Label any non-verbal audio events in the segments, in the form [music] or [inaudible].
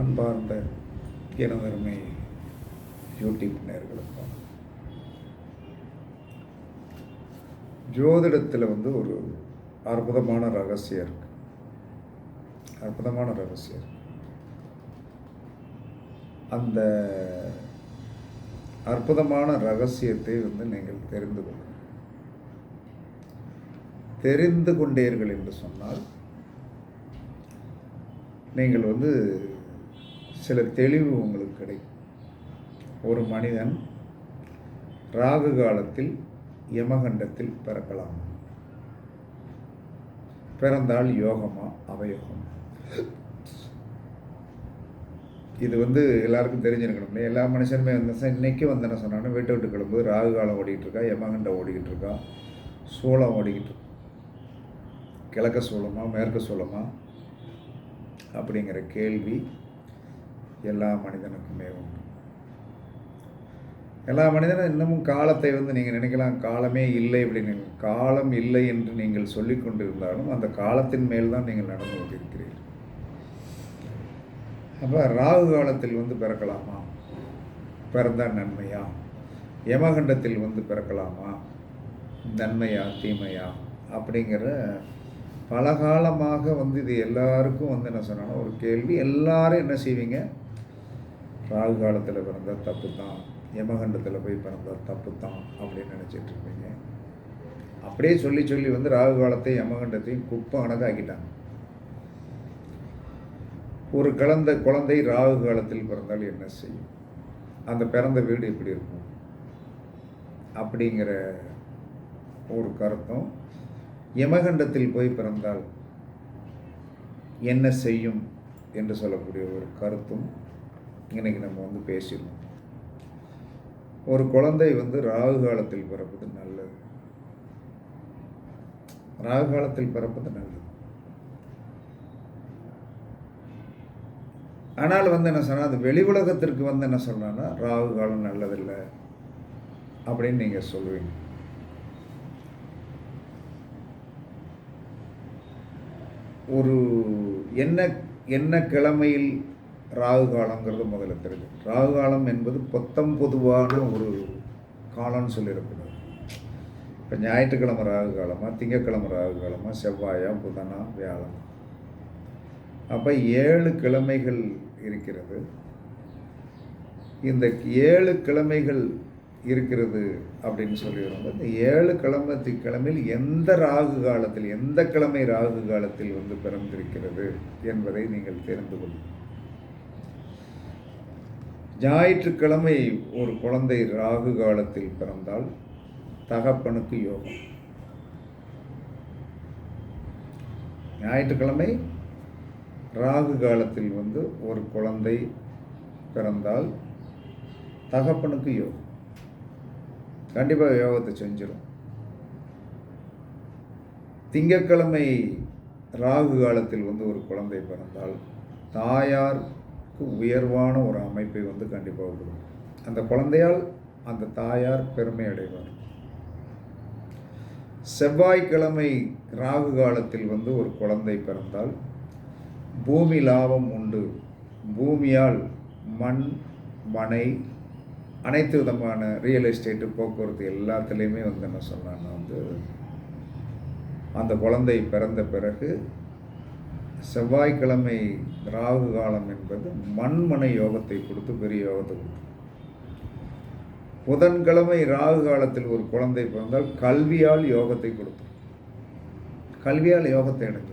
அன்பார்ந்த எனதருமை யூடியூப் நேர்களுக்கும் ஜோதிடத்தில் வந்து ஒரு அற்புதமான ரகசியம் இருக்கு. அற்புதமான ரகசியம் அந்த அற்புதமான ரகசியத்தை வந்து நீங்கள் தெரிந்து கொள்ளுங்கள். தெரிந்து கொண்டீர்கள் என்று சொன்னால் நீங்கள் வந்து சில தெளிவு உங்களுக்கு கிடைக்கும். ஒரு மனிதன் ராகு காலத்தில் யமகண்டத்தில் பிறக்கலாம். பிறந்தால் யோகமா அவயோகம்? இது வந்து எல்லாருக்கும் தெரிஞ்சிருக்கணும் எல்லா மனுஷனுமே வந்து சார் இன்னைக்கு வந்து என்ன சொன்னாங்கன்னா வீட்டை விட்டு கிளம்புது ராகு காலம் ஓடிக்கிட்டு இருக்கா யமகண்டம் ஓடிக்கிட்டு இருக்கா சூளம் ஓடிக்கிட்டு இருக்கு. கிழக்க சூளமா மேற்கு சூளமா அப்படிங்கிற கேள்வி எல்லா மனிதனுக்குமே உண்டு. எல்லா மனிதனும் இன்னமும் காலத்தை வந்து நீங்கள் நினைக்கலாம் காலமே இல்லை அப்படின்னு. காலம் இல்லை என்று நீங்கள் சொல்லிக் கொண்டிருந்தாலும் அந்த காலத்தின் மேல் தான் நீங்கள் நடந்து கொண்டிருக்கிறீர்கள். அப்போ ராகு காலத்தில் வந்து பிறக்கலாமா? பிறந்தால் நன்மையா? யமகண்டத்தில் வந்து பிறக்கலாமா? நன்மையா தீமையா? அப்படிங்கிற பல காலமாக வந்து இது எல்லாருக்கும் வந்து என்ன சொன்னாலும் ஒரு கேள்வி. எல்லாரும் என்ன செய்வீங்க? ராகு காலத்தில் பிறந்தால் தப்பு தான் யமகண்டத்தில் போய் பிறந்தால் தப்பு தான் அப்படின்னு நினச்சிட்டு இருப்பீங்க. அப்படியே சொல்லி சொல்லி வந்து ராகு காலத்தையும் யமகண்டத்தையும் குப்பம் கணக்காக்கிட்டாங்க ஒரு கலந்த குழந்தை ராகு காலத்தில் பிறந்தால் என்ன செய்யும்? அந்த பிறந்த வீடு எப்படி இருக்கும்? அப்படிங்கிற ஒரு கருத்தும் யமகண்டத்தில் போய் பிறந்தால் என்ன செய்யும் என்று சொல்லக்கூடிய ஒரு கருத்தும் இன்னைக்கு நம்ம வந்து பேசிடுவோம் ஒரு குழந்தை வந்து ராகு காலத்தில் பிறப்பது நல்லது. ராகு காலத்தில் பிறப்பது நல்லது. ஆனால் வந்து என்ன சொன்னால் அது வெளி உலகத்திற்கு வந்து என்ன சொல்றான்னா ராகு காலம் நல்லதில்லை அப்படின்னு நீங்கள் சொல்லுவீங்க. ஒரு என்ன என்ன கிழமையில் ராகு காலங்கிறது முதல்ல தெரிஞ்சு ராகு காலம் என்பது பொத்தம் பொதுவான ஒரு காலம்னு சொல்லிடக்கூடாது இப்போ ஞாயிற்றுக்கிழமை ராகு காலமாக திங்கக்கிழமை ராகு காலமாக செவ்வாயா புதனா வியாழன்? அப்போ ஏழு கிழமைகள் இருக்கிறது. இந்த ஏழு கிழமைகள் இருக்கிறது அப்படின்னு சொல்லி இந்த ஏழு கிழமை கிழமையில் எந்த ராகு காலத்தில் எந்த கிழமை ராகு காலத்தில் வந்து பிறந்திருக்கிறது என்பதை நீங்கள் தெரிந்து கொள்ளுங்கள். ஞாயிற்றுக்கிழமை ஒரு குழந்தை ராகு காலத்தில் பிறந்தால் தகப்பனுக்கு யோகம். ஞாயிற்றுக்கிழமை ராகு காலத்தில் வந்து ஒரு குழந்தை பிறந்தால் தகப்பனுக்கு யோகம். கண்டிப்பாக யோகத்தை செஞ்சிடும் திங்கக்கிழமை ராகு காலத்தில் வந்து ஒரு குழந்தை பிறந்தால் தாயார் உயர்வான ஒரு அமைப்பை வந்து கண்டிப்பாக கொடுக்கும் அந்த குழந்தையால் அந்த தாயார் பெருமை அடைவார். செவ்வாய்க்கிழமை ராகு காலத்தில் வந்து ஒரு குழந்தை பிறந்தால் பூமி லாபம் உண்டு. பூமியால் மண் மனை அனைத்து விதமான ரியல் எஸ்டேட்டு போக்குவரத்து எல்லாத்துலேயுமே வந்து என்ன சொன்னான்னா வந்து அந்த குழந்தை பிறந்த பிறகு செவ்வாய்க்கிழமை ராகு காலம் என்பது மண்மனை யோகத்தை கொடுத்து பெரிய யோகத்தை கொடுத்து புதன்கிழமை ராகு காலத்தில் ஒரு குழந்தை பிறந்தால் கல்வியால் யோகத்தை கொடுத்து கல்வியால் யோகத்தை அடைஞ்சது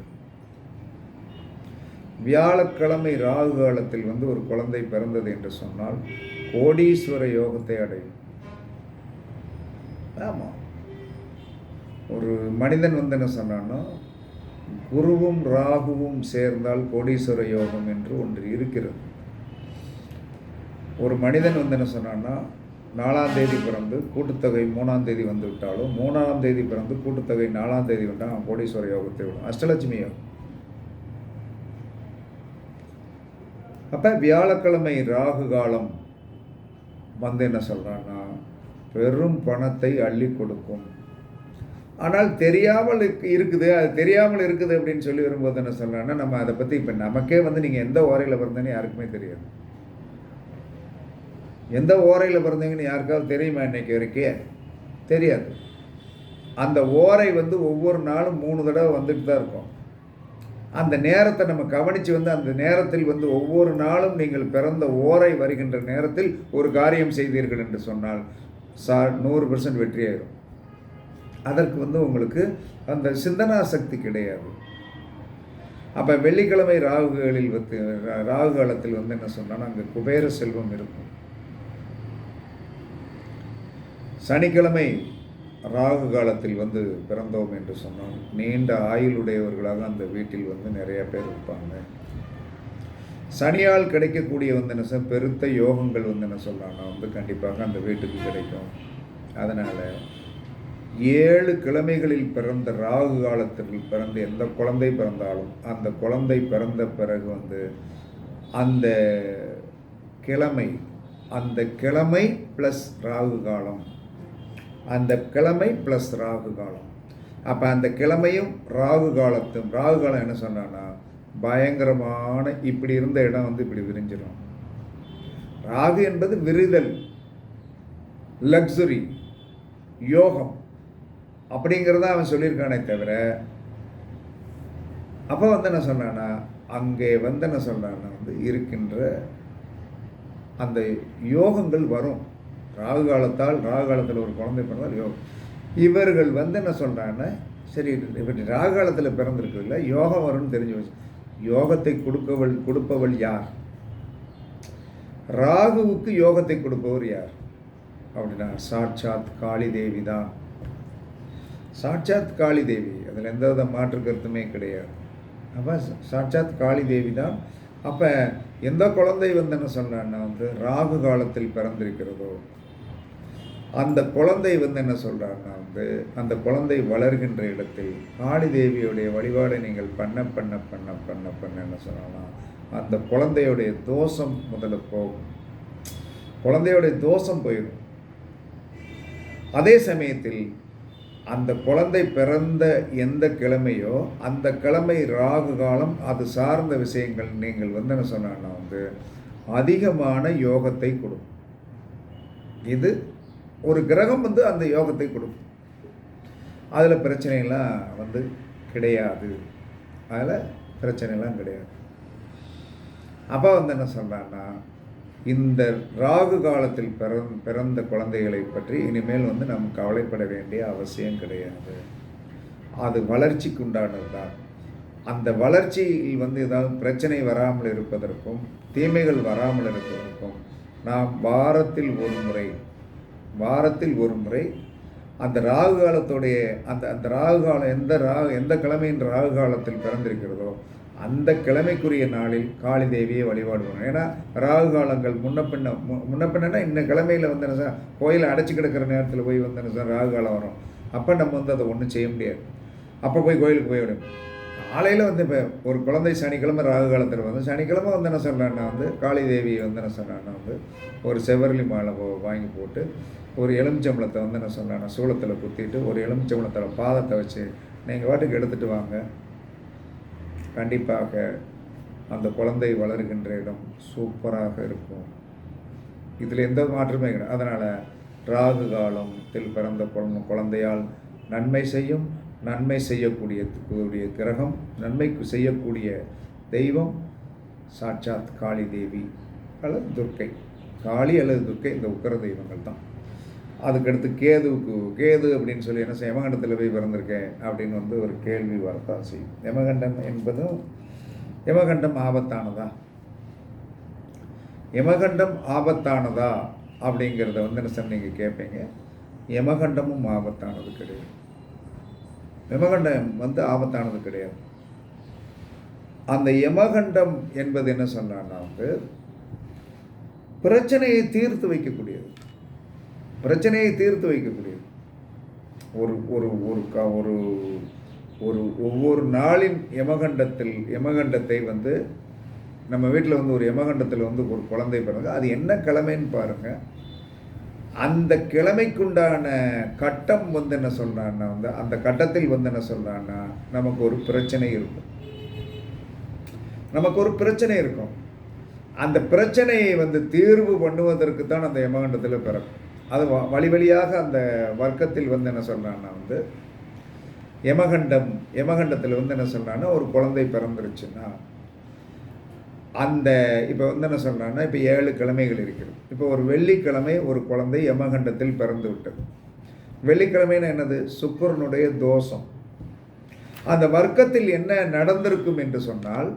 வியாழக்கிழமை ராகு காலத்தில் வந்து ஒரு குழந்தை பிறந்தது என்று சொன்னால் கோடீஸ்வர யோகத்தை அடையும். ஆமாம் ஒரு மனிதன் வந்து என்ன சொன்னான்னா குருவும் ராகுவும் சேர்ந்தால் கோடீஸ்வர யோகம் என்று ஒன்று இருக்கிறது. ஒரு மனிதன் வந்து என்ன சொன்னான்னா நாலாம் தேதி பிறந்து கூட்டுத்தொகை மூணாம் தேதி வந்து விட்டாலும் மூணாம் தேதி பிறந்து கூட்டுத்தொகை நாலாம் தேதி வந்தால் அவன் கோடீஸ்வர யோகத்தை விடும். அஷ்டலட்சுமி யோகம். அப்போ வியாழக்கிழமை ராகு காலம் வந்து என்ன சொல்கிறான்னா பெரும் பணத்தை அள்ளி கொடுக்கும். ஆனால் தெரியாமல் இருக்குது அது தெரியாமல் இருக்குது அப்படின்னு சொல்லி வரும்போது என்ன சொல்கிறேன்னா நம்ம அதை பற்றி இப்போ நமக்கே வந்து நீங்கள் எந்த ஓரையில் பிறந்தேன்னு யாருக்குமே தெரியாது. எந்த ஓரையில் பிறந்தீங்கன்னு யாருக்காவது தெரியுமா இன்றைக்கி வரைக்கே தெரியாது. அந்த ஓரை வந்து ஒவ்வொரு நாளும் மூணு தடவை வந்துட்டு தான் இருக்கும். அந்த நேரத்தை நம்ம கவனித்து வந்து அந்த நேரத்தில் வந்து ஒவ்வொரு நாளும் நீங்கள் பிறந்த ஓரை வருகின்ற நேரத்தில் ஒரு காரியம் செய்தீர்கள் என்று சொன்னால் சா நூறு பெர்சன்ட் வெற்றியாயிரும். அதற்கு வந்து உங்களுக்கு அந்த சிந்தனா சக்தி கிடையாது. அப்போ வெள்ளிக்கிழமை ராகுகளில் வந்து ரா- ராகு காலத்தில் வந்து என்ன சொன்னால் அங்கே குபேர செல்வம் இருக்கும். சனிக்கிழமை ராகு காலத்தில் வந்து பிறந்தோம் என்று சொன்னோம். நீண்ட ஆயுளுடையவர்களாக அந்த வீட்டில் வந்து நிறைய பேர் இருப்பாங்க. சனியால் கிடைக்கக்கூடிய வந்து என்ன பெருத்த யோகங்கள் வந்து என்ன சொல்கிறாங்கன்னா வந்து கண்டிப்பாக அந்த வீட்டுக்கு கிடைக்கும். அதனால் ஏழு கிழமைகளில் பிறந்த ராகு காலத்தில் பிறந்த எந்த குழந்தை பிறந்தாலும் அந்த குழந்தை பிறந்த பிறகு வந்து அந்த கிழமை அந்த கிழமை ப்ளஸ் ராகு காலம். அந்த கிழமை ப்ளஸ் ராகு காலம். அப்போ அந்த கிழமையும் ராகு காலத்தும் ராகு காலம் என்ன சொன்னான்னா பயங்கரமான இப்படி இருந்த இடம் வந்து இப்படி விரிஞ்சிடும் ராகு என்பது விரிதல் லக்ஸுரி யோகம். அப்படிங்கிறத அவன் சொல்லியிருக்கானே தவிர அப்போ வந்து என்ன சொன்னான்னா அங்கே வந்து என்ன சொல்கிறான்னா வந்து இருக்கின்ற அந்த யோகங்கள் வரும். ராகு காலத்தால் ராகு காலத்தில் ஒரு குழந்தை பிறந்தால் யோகம். இவர்கள் வந்து என்ன சொல்கிறாங்கன்னா சரி இவர் ராகு காலத்தில் பிறந்திருக்குல்ல யோகம் வரும்னு தெரிஞ்சு வச்சு யோகத்தை கொடுக்கவள் கொடுப்பவள் யார்? ராகுவுக்கு யோகத்தை கொடுப்பவர் யார்? அப்படின்னா சாட்சாத் காளி தேவி தான் சாட்சாத் காளி தேவி அதில் எந்த வித மாற்று கருத்துமே கிடையாது. அப்போ சாட்சாத் காளி தேவி தான். அப்போ எந்த குழந்தை வந்து என்ன சொல்கிறான்னா வந்து ராகு காலத்தில் பிறந்திருக்கிறதோ அந்த குழந்தை வந்து என்ன சொல்கிறாருன்னா வந்து அந்த குழந்தை வளர்கின்ற இடத்தில் காளி தேவியுடைய வழிபாடை நீங்கள் பண்ண பண்ண பண்ண பண்ண பண்ண என்ன சொன்னாங்கன்னா அந்த குழந்தையுடைய தோஷம் முதல்ல போகும். குழந்தையுடைய தோஷம் போயிடும். அதே சமயத்தில் அந்த குழந்தை பிறந்த எந்த கிழமையோ அந்த கிழமை ராகு காலம் அது சார்ந்த விஷயங்கள் நீங்கள் வந்து என்ன சொன்னாங்கன்னா வந்து அதிகமான யோகத்தை கொடுக்கும். இது ஒரு கிரகம் வந்து அந்த யோகத்தை கொடுக்கும். அதில் பிரச்சனைலாம் வந்து கிடையாது. அதில் பிரச்சனைலாம் கிடையாது. அப்போ வந்து என்ன சொல்கிறான்னா இந்த ராகு காலத்தில் பிறந் பிறந்த குழந்தைகளை பற்றி இனிமேல் வந்து நம்ம கவலைப்பட வேண்டிய அவசியம் கிடையாது. அது வளர்ச்சிக்கு உண்டானது தான் அந்த வளர்ச்சியில் வந்து ஏதாவது பிரச்சனை வராமல் இருப்பதற்கும் தீமைகள் வராமல் இருப்பதற்கும் நாம் வாரத்தில் ஒரு முறை வாரத்தில் ஒரு முறை அந்த ராகு காலத்துடைய அந்த அந்த ராகு காலம் எந்த ராகு எந்த கிழமையின் ராகு காலத்தில் பிறந்திருக்கிறதோ அந்த கிழமைக்குரிய நாளில் காளி தேவியை வழிபாடு ஏன்னா ராகு காலங்கள் முன்ன பின்ன மு- முன்ன பின்னன்னா இந்த கிழமையில் வந்து என்ன சார் கோயிலை அடைச்சி கிடக்கிற நேரத்தில் போய் வந்து என்ன சார் ராகு காலம் வரும். அப்போ நம்ம வந்து அதை ஒன்றும் செய்ய முடியாது. அப்போ போய் கோயிலுக்கு போய்விடும் காலையில் வந்து இப்போ ஒரு குழந்தை சனிக்கிழமை ராகு காலத்தில் வந்து சனிக்கிழமை வந்து என்ன சொல்கிறான்னா வந்து காளி தேவி வந்து என்ன சொல்கிறான்னா வந்து ஒரு செவரளி மாலை வாங்கி போட்டு ஒரு எலுமிச்சம்பளத்தை வந்து என்ன சொல்கிறான்னா சூளத்தில் குத்திட்டு ஒரு எலுமிச்சம்பளத்தில் பாதத்தை வச்சு நீங்கள் வாட்டுக்கு எடுத்துகிட்டு வாங்க. கண்டிப்பாக அந்த குழந்தை வளர்கின்ற இடம் சூப்பராக இருக்கும். இதில் எந்த மாற்றமே கிடையாது. அதனால் ராகு காலத்தில் பிறந்த குழந்தை குழந்தையால் நன்மை செய்யும் நன்மை செய்யக்கூடிய கிரகம் நன்மைக்கு செய்யக்கூடிய தெய்வம் சாட்சாத் காளி தேவி அல்லது துர்க்கை. காளி அல்லது துர்க்கை இந்த உக்கர தெய்வங்கள் தான். அதுக்கடுத்து கேதுவுக்கு கேது அப்படின்னு சொல்லி என்ன செய்ய யமகண்டத்தில் போய் பிறந்திருக்கேன் அப்படின்னு வந்து ஒரு கேள்வி வரத்தான் செய்யும். யமகண்டம் என்பதும் யமகண்டம் ஆபத்தானதா? யமகண்டம் ஆபத்தானதா அப்படிங்கிறத வந்து என்ன சார் நீங்கள் கேட்பீங்க யமகண்டமும் ஆபத்தானது கிடையாது. யமகண்டம் வந்து ஆபத்தானது கிடையாது. அந்த யமகண்டம் என்பது என்ன சொன்னான்னா வந்து பிரச்சனையை தீர்த்து வைக்கக்கூடியது. பிரச்சனையை தீர்த்து வைக்கக்கூடியது ஒரு ஒரு ஒரு க ஒரு ஒரு ஒவ்வொரு நாளின் யமகண்டத்தில் யமகண்டத்தை வந்து நம்ம வீட்டில் வந்து ஒரு யமகண்டத்தில் வந்து ஒரு குழந்தை பிறகு அது என்ன கிழமைன்னு பாருங்கள் அந்த கிழமைக்குண்டான கட்டம் வந்து என்ன சொல்கிறான்னா வந்து அந்த கட்டத்தில் வந்து என்ன சொல்கிறான்னா நமக்கு ஒரு பிரச்சனை இருக்கும். நமக்கு ஒரு பிரச்சனை இருக்கும். அந்த பிரச்சனையை வந்து தீர்வு பண்ணுவதற்கு தான் அந்த யமகண்டத்தில் பிறக்கும். அது வழி வழியாக அந்த வர்க்கத்தில் வந்து என்ன சொல்கிறான்னா வந்து யமகண்டம் யமகண்டத்தில் வந்து என்ன சொல்கிறான்னா ஒரு குழந்தை பிறந்துருச்சுன்னா அந்த இப்போ வந்து என்ன சொல்கிறான்னா இப்போ ஏழு கிழமைகள் இருக்கிறது இப்போ ஒரு வெள்ளிக்கிழமை ஒரு குழந்தை யமகண்டத்தில் பிறந்து விட்டது. வெள்ளிக்கிழமைன்னு என்னது? சுக்கரனுடைய தோஷம். அந்த வர்க்கத்தில் என்ன நடந்திருக்கும் என்று சொன்னால்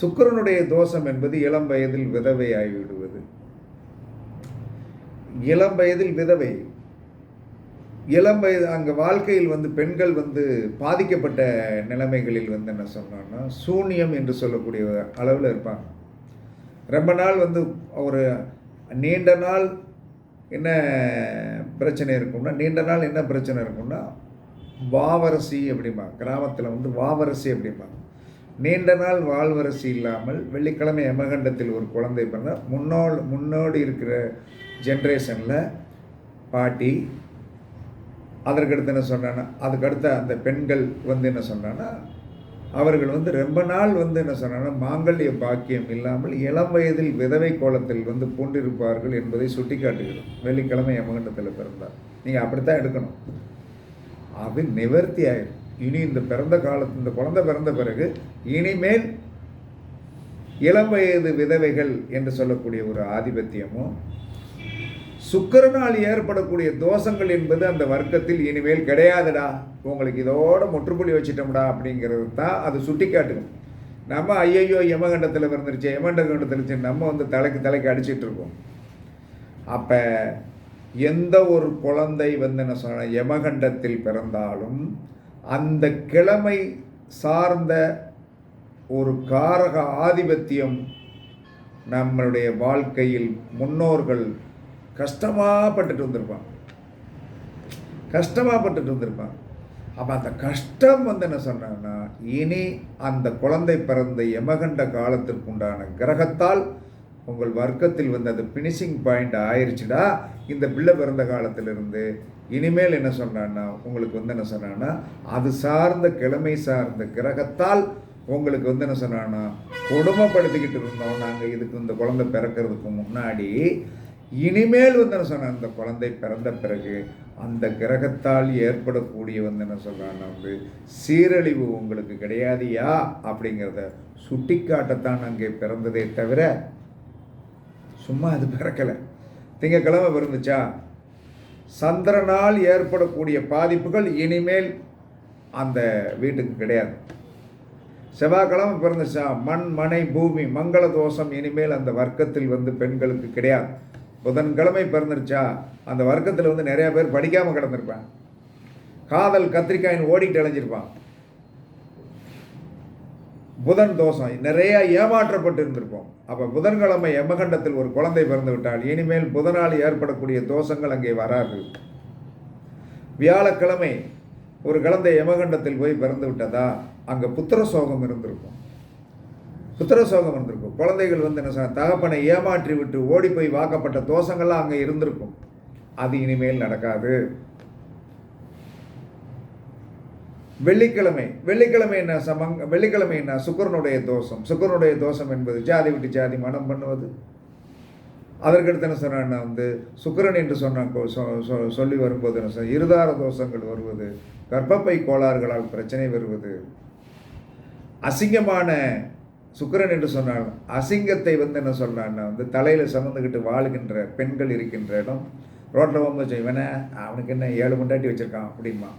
சுக்கரனுடைய தோஷம் என்பது இளம் வயதில் விதவை ஆகிவிடுவது இளம் வயதில் விதவை. இளம் வயது அங்கே வாழ்க்கையில் வந்து பெண்கள் வந்து பாதிக்கப்பட்ட நிலைமைகளில் வந்து என்ன சொன்னோன்னா சூனியம் என்று சொல்லக்கூடிய அளவில் இருப்பாங்க. ரொம்ப நாள் வந்து ஒரு நீண்ட நாள் என்ன பிரச்சனை இருக்கும்னா நீண்ட நாள் என்ன பிரச்சனை இருக்கும்னா வாவரசி அப்படிம்பாங்க. கிராமத்தில் வந்து வாவரசி அப்படிம்பாங்க. நீண்ட நாள் வாழ்வரசி இல்லாமல் வெள்ளிக்கிழமை யமகண்டத்தில் ஒரு குழந்தை பிறந்தால் முன்னோடு முன்னோடி இருக்கிற ஜென்ரேஷனில் பாட்டி அதற்கடுத்து என்ன சொன்னான்னா அதுக்கடுத்த அந்த பெண்கள் வந்து என்ன சொன்னான்னா அவர்கள் வந்து ரொம்ப நாள் வந்து என்ன சொன்னாங்கன்னா மாங்கல்ய பாக்கியம் இல்லாமல் இளம் வயதில் விதவை கோலத்தில் வந்து பூண்டிருப்பார்கள் என்பதை சுட்டிக்காட்டுகிறோம் வெள்ளிக்கிழமை யமகண்டத்தில் பிறந்தார். நீங்கள் அப்படித்தான் எடுக்கணும். அது நிவர்த்தி ஆயிடும் இனி இந்த பிறந்த காலத்து இந்த குழந்தை பிறந்த பிறகு இனிமேல் இளம் வயது விதவைகள் என்று சொல்லக்கூடிய ஒரு ஆதிபத்தியமும் சுக்கிரனால் ஏற்படக்கூடிய தோஷங்கள் என்பது அந்த வர்க்கத்தில் இனிமேல் கிடையாதுடா. உங்களுக்கு இதோட முற்றுப்புள்ளி வச்சிட்டோம்டா அப்படிங்கிறது தான் அது சுட்டி காட்டுக்கும் நம்ம ஐயையோ யமகண்டத்தில் பிறந்துருச்சு யமகண்டத்தில் இருந்துச்சு நம்ம வந்து தலைக்கு தலைக்கு அடிச்சிட்டு இருக்கோம். அப்போ எந்த ஒரு குழந்தை வந்து என்ன சொன்ன யமகண்டத்தில் பிறந்தாலும் அந்த கிழமை சார்ந்த ஒரு காரக ஆதிபத்தியம் நம்மளுடைய வாழ்க்கையில் முன்னோர்கள் கஷ்டமாக பட்டுட்டு வந்திருப்பான் கஷ்டமாக பட்டுட்டு வந்திருப்பான் அப்போ அந்த கஷ்டம் வந்து என்ன சொன்னாங்கன்னா இனி அந்த குழந்தை பிறந்த யமகண்ட காலத்திற்குண்டான கிரகத்தால் உங்கள் வர்க்கத்தில் வந்து அது ஃபினிஷிங் பாயிண்ட் ஆயிடுச்சுடா இந்த பிள்ளை பிறந்த காலத்திலிருந்து இனிமேல் என்ன சொன்னான்னா உங்களுக்கு வந்து என்ன சொன்னான்னா அது சார்ந்த கிழமை சார்ந்த கிரகத்தால் உங்களுக்கு வந்து என்ன சொன்னான்னா கொடுமைப்படுத்திக்கிட்டு இருந்தோம். நாங்கள் இதுக்கு இந்த குழந்தை பிறக்கிறதுக்கு முன்னாடி இனிமேல் வந்து என்ன சொன்ன அந்த குழந்தை பிறந்த பிறகு அந்த கிரகத்தால் ஏற்படக்கூடிய வந்து என்ன சொல்கிறான்னா வந்து சீரழிவு உங்களுக்கு கிடையாதியா? அப்படிங்கிறத சுட்டிக்காட்டத்தான் அங்கே பிறந்ததே தவிர சும்மா அது பிறக்கலை. திங்கக்கிழமை பிறந்துச்சா? சந்திரனால் ஏற்படக்கூடிய பாதிப்புகள் இனிமேல் அந்த வீட்டுக்கு கிடையாது. செவ்வாய்க்கிழமை பிறந்துச்சா மண் மனை பூமி மங்கள தோஷம் இனிமேல் அந்த வர்க்கத்தில் வந்து பெண்களுக்கு கிடையாது. புதன்கிழமை பிறந்துருச்சா அந்த வர்க்கத்தில் வந்து நிறையா பேர் படிக்காமல் கிடந்திருப்பான் காதல் கத்திரிக்காயின் ஓடிட்டு அலைஞ்சிருப்பான் புதன் தோஷம். நிறைய ஏமாற்றப்பட்டு இருந்திருப்போம் அப்போ புதன்கிழமை யமகண்டத்தில் ஒரு குழந்தை பிறந்து விட்டால் இனிமேல் புதனால் ஏற்படக்கூடிய தோஷங்கள் அங்கே வராது. வியாழக்கிழமை ஒரு குழந்தை யமகண்டத்தில் போய் பிறந்து விட்டதா அங்கே புத்திர சோகம் இருந்திருக்கும். புத்திர சோகம் இருந்திருக்கும். குழந்தைகள் வந்து என்ன சொன்ன தகப்பனை ஏமாற்றி விட்டு ஓடி போய் வாக்கப்பட்ட தோஷங்கள்லாம் அங்கே இருந்திருக்கும். அது இனிமேல் நடக்காது. வெள்ளிக்கிழமை வெள்ளிக்கிழமை என்ன சமங் வெள்ளிக்கிழமை என்ன? சுக்கரனுடைய தோஷம். சுக்கரனுடைய தோஷம் என்பது ஜாதி விட்டு ஜாதி மனம் பண்ணுவது. அதற்கடுத்து என்ன சொன்னா வந்து சுக்கரன் என்று சொன்ன சொல்லி வரும்போது என்ன சொன்ன இருதார தோஷங்கள் வருவது கர்ப்பப்பை கோளாறுகளால் பிரச்சனை வருவது. அசிங்கமான சுக்கரன் என்று சொன்னால் அசிங்கத்தை வந்து என்ன சொல்கிறான்னா வந்து தலையில் சுமந்துக்கிட்டு வாழுகின்ற பெண்கள் இருக்கின்ற இடம் ரோட்டில் வந்து இவனை அவனுக்கு என்ன ஏழு முண்டாட்டி வச்சிருக்கான் அப்படிமா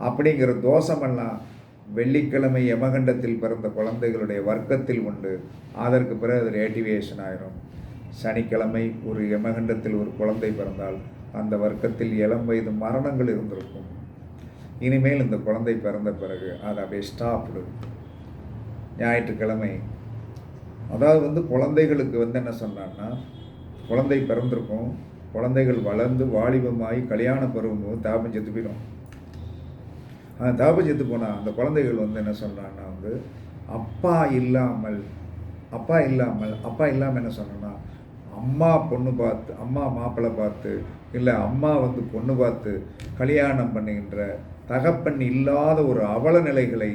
அப்படிங்கிற தோஷமெல்லாம் வெள்ளிக்கிழமை யமகண்டத்தில் பிறந்த குழந்தைகளுடைய வர்க்கத்தில் உண்டு. அதற்கு பிறகு அது ரேட்டிவேஷன் ஆயிரும். சனிக்கிழமை ஒரு யமகண்டத்தில் ஒரு குழந்தை பிறந்தால் அந்த வர்க்கத்தில் இளம் வயது மரணங்கள் இருந்திருக்கும். இனிமேல் இந்த குழந்தை பிறந்த பிறகு அது அப்படியே ஸ்டாப்டு ஞாயிற்றுக்கிழமை. அதாவது வந்து குழந்தைகளுக்கு வந்து என்ன சொன்னான்னா குழந்தை பிறந்திருக்கும். குழந்தைகள் வளர்ந்து வாலிபமாகி கல்யாண பருவம் தாபம் செத்து போயிடும். அந்த தாபம் செத்து போனால் அந்த குழந்தைகள் வந்து என்ன சொல்கிறான்னா வந்து அப்பா இல்லாமல் அப்பா இல்லாமல் அப்பா இல்லாமல் என்ன சொன்னோன்னா அம்மா பொண்ணு பார்த்து அம்மா மாப்பிள்ளை பார்த்து இல்லை அம்மா வந்து பொண்ணு பார்த்து கல்யாணம் பண்ணுகின்ற தகப்பன் இல்லாத ஒரு அவல நிலைகளை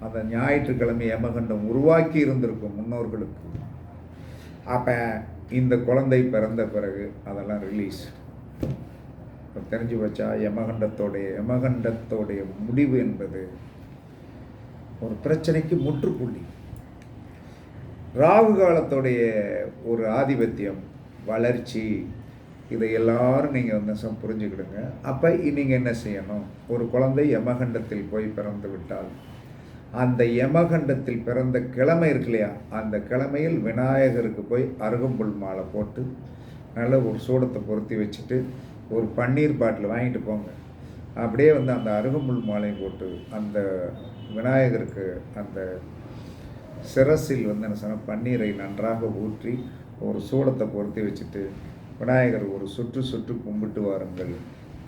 அந்த ஞாயிற்றுக்கிழமை யமகண்டம் உருவாக்கி இருந்திருக்கும் முன்னோர்களுக்கு. அப்போ இந்த குழந்தை பிறந்த பிறகு அதெல்லாம் ரிலீஸ் தெரிஞ்சு வச்சா யமகண்டத்தோடைய யமகண்டத்தோடைய முடிவு என்பது ஒரு பிரச்சனைக்கு முற்றுப்புள்ளி. ராகு காலத்துடைய ஒரு ஆதிபத்தியம் வளர்ச்சி இதை எல்லாரும் நீங்கள் வந்து சம் புரிஞ்சுக்கிடுங்க. அப்போ நீங்கள் என்ன செய்யணும்? ஒரு குழந்தை யமகண்டத்தில் போய் பிறந்து விட்டால் அந்த யமகண்டத்தில் பிறந்த கிழமை இருக்கு இல்லையா? அந்த கிழமையில் விநாயகருக்கு போய் அருகம்புல் மாலை போட்டு நல்ல ஒரு சூடத்தை பொருத்தி வச்சுட்டு ஒரு பன்னீர் பாட்டில் வாங்கிட்டு போங்க. அப்படியே வந்து அந்த அருகம்புல் மாலையும் போட்டு அந்த விநாயகருக்கு அந்த சிரசில் வந்து என்ன சொன்னால் பன்னீரை நன்றாக ஊற்றி ஒரு சூடத்தை பொருத்தி வச்சுட்டு விநாயகர் ஒரு சுற்று சுற்று கும்பிட்டு வாருங்கள்.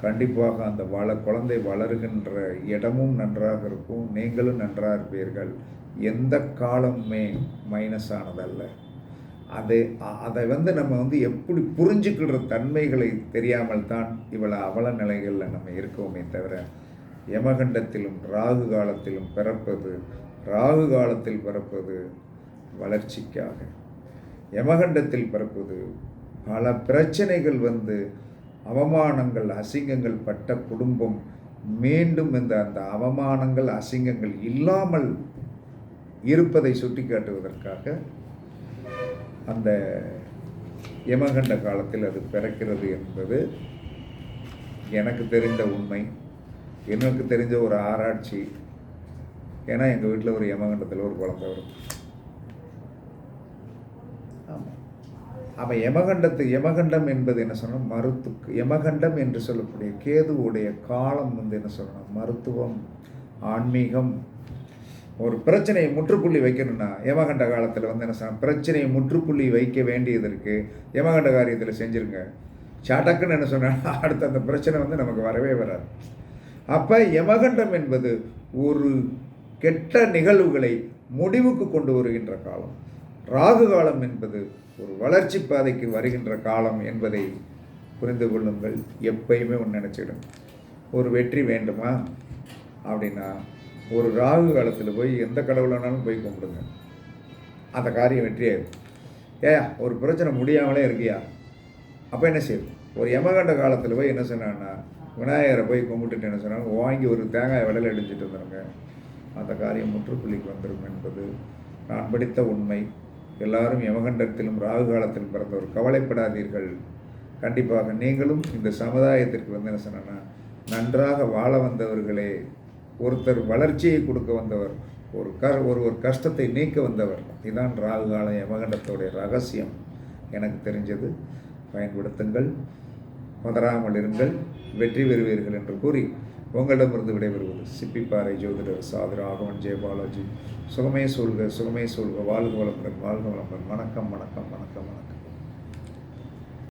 கண்டிப்பாக அந்த வள குழந்தை வளருகின்ற இடமும் நன்றாக இருக்கும். நீங்களும் நன்றாக இருப்பீர்கள். எந்த காலமுமே மைனஸ் ஆனதல்ல. அதை அதை வந்து நம்ம வந்து எப்படி புரிஞ்சுக்கிற தன்மைகளை தெரியாமல் தான் இவ்வளோ அவல நிலைகளில் நம்ம இருக்கோமே தவிர யமகண்டத்திலும் ராகு காலத்திலும் பிறப்பது ராகு காலத்தில் பிறப்பது வளர்ச்சிக்காக. யமகண்டத்தில் பிறப்பது பல பிரச்சனைகள் வந்து அவமானங்கள் அசிங்கங்கள் பட்ட குடும்பம் மீண்டும் இந்த அந்த அவமானங்கள் அசிங்கங்கள் இல்லாமல் இருப்பதை சுட்டிக்காட்டுவதற்காக அந்த யமகண்ட காலத்தில் அது பிறக்கிறது என்பது எனக்கு தெரிந்த உண்மை. எனக்கு தெரிஞ்ச ஒரு ஆராய்ச்சி. ஏன்னா எங்கள் வீட்டில் ஒரு யமகண்டத்தில் ஒரு குழந்தை வரும். ஆமாம் அப்போ யமகண்டத்து யமகண்டம் என்பது என்ன சொன்னால் மருத்துக்கு யமகண்டம் என்று சொல்லக்கூடிய கேதுவுடைய காலம் வந்து என்ன சொல்லணும்? மருத்துவம் ஆன்மீகம் ஒரு பிரச்சனையை முற்றுப்புள்ளி வைக்கணும்னா யமகண்ட காலத்தில் வந்து என்ன சொன்னால் பிரச்சனையை முற்றுப்புள்ளி வைக்க வேண்டியதற்கு யமகண்ட காரியத்தில் செஞ்சுருங்க. சடக்குன்னு என்ன சொன்னால் [laughs] அடுத்த அந்த பிரச்சனை வந்து நமக்கு வரவே வராது. அப்போ யமகண்டம் என்பது ஒரு கெட்ட நிகழ்வுகளை முடிவுக்கு கொண்டு வருகின்ற காலம். ராகு காலம் என்பது ஒரு வளர்ச்சி பாதைக்கு வருகின்ற காலம் என்பதை புரிந்து கொள்ளுங்கள். எப்பயுமே ஒன்று நினச்சிடும் ஒரு வெற்றி வேண்டுமா? அப்படின்னா ஒரு ராகு காலத்தில் போய் எந்த கடவுளானாலும் போய் கும்பிடுங்க. அந்த காரியம் வெற்றியாயிடும் ஏயா ஒரு பிரச்சனை முடியாமலே இருக்கியா? அப்போ என்ன செய்யுது ஒரு யமகண்ட காலத்தில் போய் என்ன சொன்னான்னா விநாயகரை போய் கும்பிட்டுட்டு என்ன சொன்னாங்க வாங்கி ஒரு தேங்காய் விலையில் அடிச்சிட்டு வந்துடுங்க அந்த காரியம் முற்றுப்புள்ளிக்கு வந்துடும் என்பது நான் படித்த உண்மை. எல்லாரும் யமகண்டத்திலும் ராகு காலத்திலும் பிறந்தவர் கவலைப்படாதீர்கள். கண்டிப்பாக நீங்களும் இந்த சமுதாயத்திற்கு வந்து என்ன சொன்னா நன்றாக வாழ வந்தவர்களே. ஒருத்தர் வளர்ச்சியை கொடுக்க வந்தவர் ஒரு க ஒரு ஒரு கஷ்டத்தை நீக்க வந்தவர். இதுதான் ராகு கால யமகண்டத்தோடைய ரகசியம். எனக்கு தெரிஞ்சது. பயன்படுத்துங்கள். பதறாமல் இருங்கள். வெற்றி பெறுவீர்கள் என்று கூறி உங்களிடமிருந்து விடைபெறுவது சிப்பிப்பாறை ஜோதிடர் சாது ராகவன் ஜெயபாலாஜி சுகமே சொல்க சுகமே சொல்க வாழ்க வளமுடன் வாழ்க வளமுடன். வணக்கம் வணக்கம் வணக்கம் வணக்கம்.